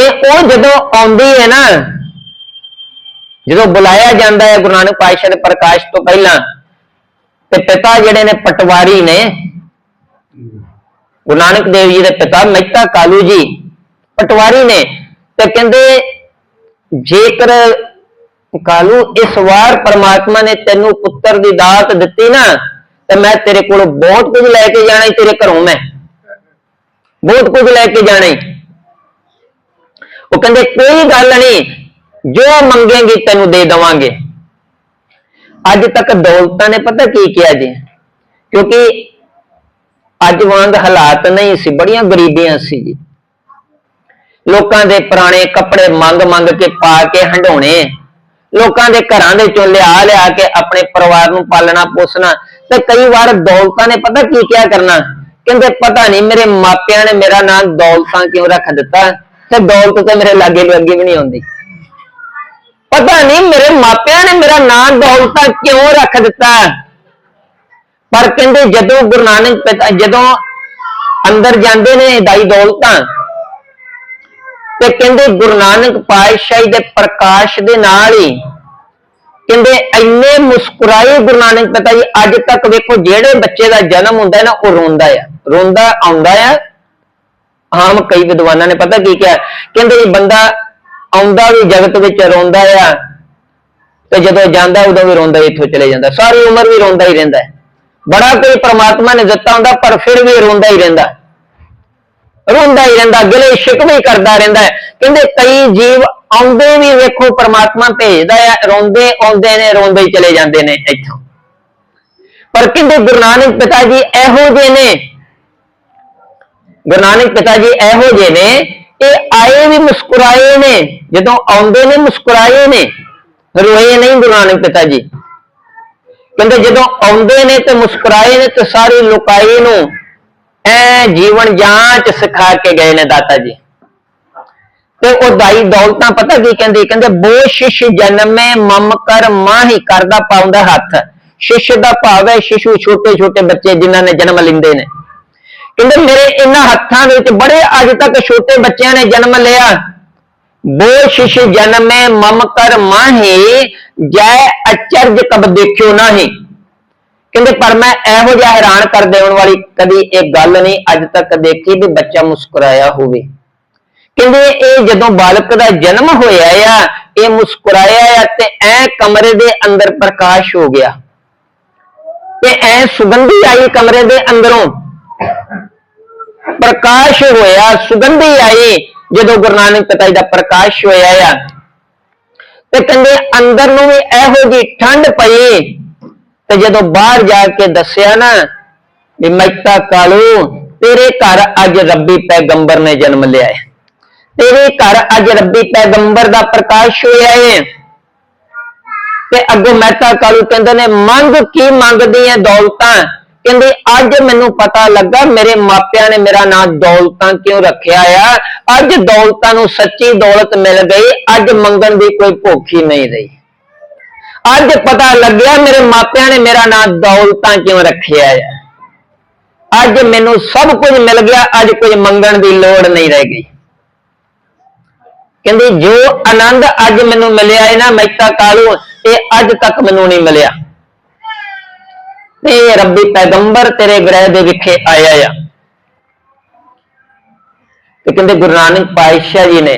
ਤੇ ਉਹ ਜਦੋਂ ਆਉਂਦੀ ਹੈ ਨਾ, ਜਦੋਂ ਬੁਲਾਇਆ ਜਾਂਦਾ ਹੈ ਗੁਰੂ ਨਾਨਕ ਪਾਤਸ਼ਾਹ ਦੇ ਪ੍ਰਕਾਸ਼ ਤੋਂ ਪਹਿਲਾਂ, ਤੇ ਪਿਤਾ ਜਿਹੜੇ ਨੇ ਪਟਵਾਰੀ ਨੇ, ਗੁਰੂ ਨਾਨਕ ਦੇਵ ਜੀ ਦੇ ਪਿਤਾ ਮਹਿਤਾ ਕਾਲੂ ਜੀ, ਪਟਵਾਰੀ ਨੇ, ਤੇ ਕਹਿੰਦੇ, ਜੇਕਰ ਕਾਲੂ ਇਸ ਵਾਰ ਪਰਮਾਤਮਾ ਨੇ ਤੈਨੂੰ ਪੁੱਤਰ ਦੀ ਦਾਤ ਦਿੱਤੀ ਨਾ, ਤੇ ਮੈਂ ਤੇਰੇ ਕੋਲ ਬਹੁਤ ਕੁਝ ਲੈ ਕੇ ਜਾਣਾ ਈ, ਤੇਰੇ ਘਰੋਂ ਮੈਂ। ਬਹੁਤ ਕੁਝ ਲੈ ਕੇ ਜਾਣਾ ਈ। ਉਹ ਕਹਿੰਦੇ, ਕੋਈ ਗੱਲ ਨਹੀਂ, ਜੋ ਮੰਗੇਂਗੀ ਤੈਨੂੰ ਦੇ ਦਵਾਂਗੇ। ਅੱਜ ਤੱਕ ਦੌਲਤਾਂ ਨੇ ਪਤਾ ਕੀ ਕਿਹਾ ਜੀ? ਕਿਉਂਕਿ ਅੱਜ ਵਾਂਗ ਹਾਲਾਤ ਨਹੀਂ ਸੀ, ਬੜੀਆਂ ਗਰੀਬੀਆਂ ਸੀ ਜੀ। ਲੋਕਾਂ ਦੇ ਪੁਰਾਣੇ ਕੱਪੜੇ ਮੰਗ ਮੰਗ ਕੇ ਪਾ ਕੇ ਹੰਡਾਉਣੇ ਲੋਕਾਂ ਦੇ ਘਰਾਂ ਦੇ ਚੋਂ ਲਿਆ ਲਿਆ ਕੇ ਆਪਣੇ ਪਰਿਵਾਰ ਨੂੰ ਪਾਲਣਾ ਪੋਸਣਾ, ਤੇ ਕਈ ਵਾਰ ਦੌਲਤਾਂ ਨੇ ਪਤਾ ਕੀ ਕਿਹਾ ਕਰਨਾ? ਕਹਿੰਦੇ, ਪਤਾ ਨਹੀਂ, ਮੇਰੇ ਮਾਪਿਆਂ ਨੇ ਮੇਰਾ ਨਾਮ ਦੌਲਤਾਂ ਕਿਉਂ ਰੱਖ ਦਿੱਤਾ? ਤੇ ਦੌਲਤ ਤੇ ਮੇਰੇ ਲਾਗੇ ਲੱਗੇ ਵੀ ਨਹੀਂ ਆਉਂਦੀ। ਪਤਾ ਨਹੀਂ ਮੇਰੇ ਮਾਪਿਆਂ ਨੇ ਮੇਰਾ ਨਾਮ ਦੌਲਤਾਂ ਕਿਉਂ ਰੱਖ ਦਿੱਤਾ? ਪਰ ਕਹਿੰਦੇ ਜਦੋਂ ਗੁਰੂ ਨਾਨਕ ਜਦੋਂ ਅੰਦਰ ਜਾਂਦੇ ਨੇ ਦਾਈ ਦੌਲਤਾਂ ਤੇ ਕਹਿੰਦੇ ਗੁਰੂ ਨਾਨਕ ਪਾਤਸ਼ਾਹੀ ਦੇ ਪ੍ਰਕਾਸ਼ ਦੇ ਨਾਲ ਹੀ ਕਹਿੰਦੇ ਇੰਨੇ ਮੁਸਕਰਾਏ ਗੁਰੂ ਨਾਨਕ ਪਿਤਾ ਜੀ, ਅੱਜ ਤੱਕ ਵੇਖੋ ਜਿਹੜੇ ਬੱਚੇ ਦਾ ਜਨਮ ਹੁੰਦਾ ਨਾ, ਉਹ ਰੋਂਦਾ ਆ। ਰੋਂਦਾ, ਆਉਂਦਾ ਆ। ਆਮ ਕਈ ਵਿਦਵਾਨਾਂ ਨੇ ਪਤਾ ਕੀ ਕਿਹਾ? ਕਹਿੰਦੇ ਇਹ ਬੰਦਾ ਆਉਂਦਾ ਵੀ ਜਗਤ ਵਿੱਚ ਰੋਂਦਾ ਆ ਤੇ ਜਦੋਂ ਜਾਂਦਾ ਉਦੋਂ ਵੀ ਰੋਂਦਾ ਇੱਥੋਂ ਚਲੇ ਜਾਂਦਾ। ਸਾਰੀ ਉਮਰ ਵੀ ਰੋਂਦਾ ਹੀ ਰਹਿੰਦਾ। ਬੜਾ ਕੋਈ ਪ੍ਰਮਾਤਮਾ ਨੇ ਦਿੱਤਾ ਹੁੰਦਾ, ਪਰ ਫਿਰ ਵੀ ਰੋਂਦਾ ਹੀ ਰਹਿੰਦਾ। ਰੋਂਦਾ ਹੀ ਰਹਿੰਦਾ ਗਿਲੇ ਸ਼ਿਕਵੇ ਕਰਦਾ ਰਹਿੰਦਾ। ਕਹਿੰਦੇ ਕਈ ਜੀਵ ਆਉਂਦੇ ਵੀ ਵੇਖੋ, ਪ੍ਰਮਾਤਮਾ ਭੇਜਦਾ ਆ, ਰੋਂਦੇ ਆਉਂਦੇ ਨੇ, ਰੋਂਦੇ ਹੀ ਚਲੇ ਜਾਂਦੇ ਨੇ ਇੱਥੋਂ। ਪਰ ਕਹਿੰਦੇ ਗੁਰੂ ਨਾਨਕ ਪਿਤਾ ਜੀ ਇਹੋ ਜਿਹੇ ਨੇ ਗੁਰੂ ਨਾਨਕ ਪਿਤਾ ਜੀ ਇਹੋ ਜਿਹੇ ਨੇ ਇਹ ਆਏ ਵੀ ਮੁਸਕਰਾਏ ਨੇ, ਜਦੋਂ ਆਉਂਦੇ ਨੇ ਮੁਸਕਰਾਏ ਨੇ, ਰੋਏ ਨਹੀਂ ਗੁਰੂ ਨਾਨਕ ਪਿਤਾ ਜੀ। ਕਹਿੰਦੇ ਜਦੋਂ ਆਉਂਦੇ ਨੇ ਤੇ ਮੁਸਕਰਾਏ ਨੇ ਤੇ ਸਾਰੀ ਲੋਕਾਈ ਨੂੰ, ਐ ਜੀਵਨ ਜਾਂਚ ਸਿਖਾ ਕੇ ਗਏ ਨੇ ਦਾਤਾ ਜੀ। ਤੇ ਉਹ ਦਾਈ ਦੌਲਤਾਂ ਪਤਾ ਕੀ ਕਹਿੰਦੀ? ਕਹਿੰਦੇ, ਬੋ ਸ਼ਿਸ਼ ਜਨਮੇ ਮਮ ਕਰ ਮਾਹੀ, ਕਰਦਾ ਪਾਉਂਦਾ ਹੱਥ। ਸ਼ਿਸ਼ ਦਾ ਭਾਵ ਹੈ, ਸ਼ਿਸ਼ੂ ਛੋਟੇ ਛੋਟੇ ਬੱਚੇ ਜਿਨ੍ਹਾਂ ਨੇ ਜਨਮ ਲਿੰਦੇ ਨੇ। ਕਹਿੰਦੇ ਮੇਰੇ ਇਹਨਾਂ ਹੱਥਾਂ ਦੇ ਵਿੱਚ ਬੜੇ ਅੱਜ ਤੱਕ ਛੋਟੇ ਬੱਚਿਆਂ ਨੇ ਜਨਮ ਲਿਆ। ਬੋ ਸ਼ਿਸ਼ ਜਨਮੇ ਮਮ ਕਰ ਮਾਹੀ, ਜੈ ਅਚਰਜ ਕਬ ਦੇਖਿਓ ਨਹੀਂ। ਕਹਿੰਦੇ ਪਰ ਮੈਂ ਇਹੋ ਜਿਹਾ ਹੈਰਾਨ ਕਰ ਦੇਣ ਵਾਲੀ ਕਦੀ ਇਹ ਗੱਲ ਨਹੀਂ ਅੱਜ ਤੱਕ ਦੇਖੀ ਵੀ ਬੱਚਾ ਮੁਸਕਰਾਇਆ ਹੋਵੇ। ਕਹਿੰਦੇ ਇਹ ਜਦੋਂ ਬਾਲਕ ਦਾ ਜਨਮ ਹੋਇਆ ਆ, ਇਹ ਮੁਸਕਰਾਇਆ ਆ ਤੇ ਐ ਕਮਰੇ ਦੇ ਅੰਦਰ ਪ੍ਰਕਾਸ਼ ਹੋ ਗਿਆ। ਤੇ ਐ ਸੁਗੰਧੀ ਆਈ ਕਮਰੇ ਦੇ ਅੰਦਰੋਂ। ਪ੍ਰਕਾਸ਼ ਹੋਇਆ, ਸੁਗੰਧੀ ਆਈ, ਜਦੋਂ ਗੁਰੂ ਨਾਨਕ ਪਿਤਾ ਦਾ ਪ੍ਰਕਾਸ਼ ਹੋਇਆ ਆ। ਤੇ ਕਹਿੰਦੇ ਅੰਦਰ ਨੂੰ ਵੀ ਇਹੋ ਜੀ ਠੰਡ ਪਈ। ਤੇ ਜਦੋਂ ਬਾਹਰ ਜਾ ਕੇ ਦੱਸਿਆ ਨਾ ਵੀ ਮਹਿਤਾ ਕਾਲੂ, ਤੇਰੇ ਘਰ ਅੱਜ ਰੱਬੀ ਪੈਗੰਬਰ ਨੇ ਜਨਮ ਲਿਆ ਹੈ। ਤੇਰੇ ਘਰ ਅੱਜ ਰੱਬੀ ਪੈਗੰਬਰ ਦਾ ਪ੍ਰਕਾਸ਼ ਹੋਇਆ ਹੈ। ਤੇ ਅੱਗੋਂ ਮਹਿਤਾ ਕਾਲੂ ਕਹਿੰਦੇ ਨੇ, ਮੰਗ ਕੀ ਮੰਗਦੀ ਹੈ ਦੌਲਤਾਂ? ਕਹਿੰਦੇ, ਅੱਜ ਮੈਨੂੰ ਪਤਾ ਲੱਗਾ, ਮੇਰੇ ਮਾਪਿਆਂ ਨੇ ਮੇਰਾ ਨਾਂ ਦੌਲਤਾਂ ਕਿਉਂ ਰੱਖਿਆ ਆ? ਅੱਜ ਦੌਲਤਾਂ ਨੂੰ ਸੱਚੀ ਦੌਲਤ ਮਿਲ ਗਈ, ਅੱਜ ਮੰਗਣ ਦੀ ਕੋਈ ਭੁੱਖ ਹੀ ਨਹੀਂ ਰਹੀ। ਅੱਜ ਪਤਾ ਲੱਗਿਆ, ਮੇਰੇ ਮਾਪਿਆਂ ਨੇ ਮੇਰਾ ਨਾਂ ਦੌਲਤਾਂ ਕਿਉਂ ਰੱਖਿਆ ਆ? ਅੱਜ ਮੈਨੂੰ ਸਭ ਕੁਝ ਮਿਲ ਗਿਆ, ਅੱਜ ਕੁਝ ਮੰਗਣ ਦੀ ਲੋੜ ਨਹੀਂ ਰਹਿ ਗਈ। ਕਹਿੰਦੇ, ਜੋ ਆਨੰਦ ਅੱਜ ਮੈਨੂੰ ਮਿਲਿਆ ਹੈ ਨਾ ਮਹਿਤਾ ਕਾਲੂ ਇਹ ਅੱਜ ਤੱਕ ਮੈਨੂੰ ਨਹੀਂ ਮਿਲਿਆ। ਤੇ ਰੱਬੀ ਪੈਗੰਬਰ ਤੇਰੇ ਗ੍ਰਹਿ ਦੇ ਵਿਖੇ ਆਇਆ ਆ। ਤੇ ਕਹਿੰਦੇ ਗੁਰੂ ਨਾਨਕ ਪਾਤਸ਼ਾਹ ਜੀ ਨੇ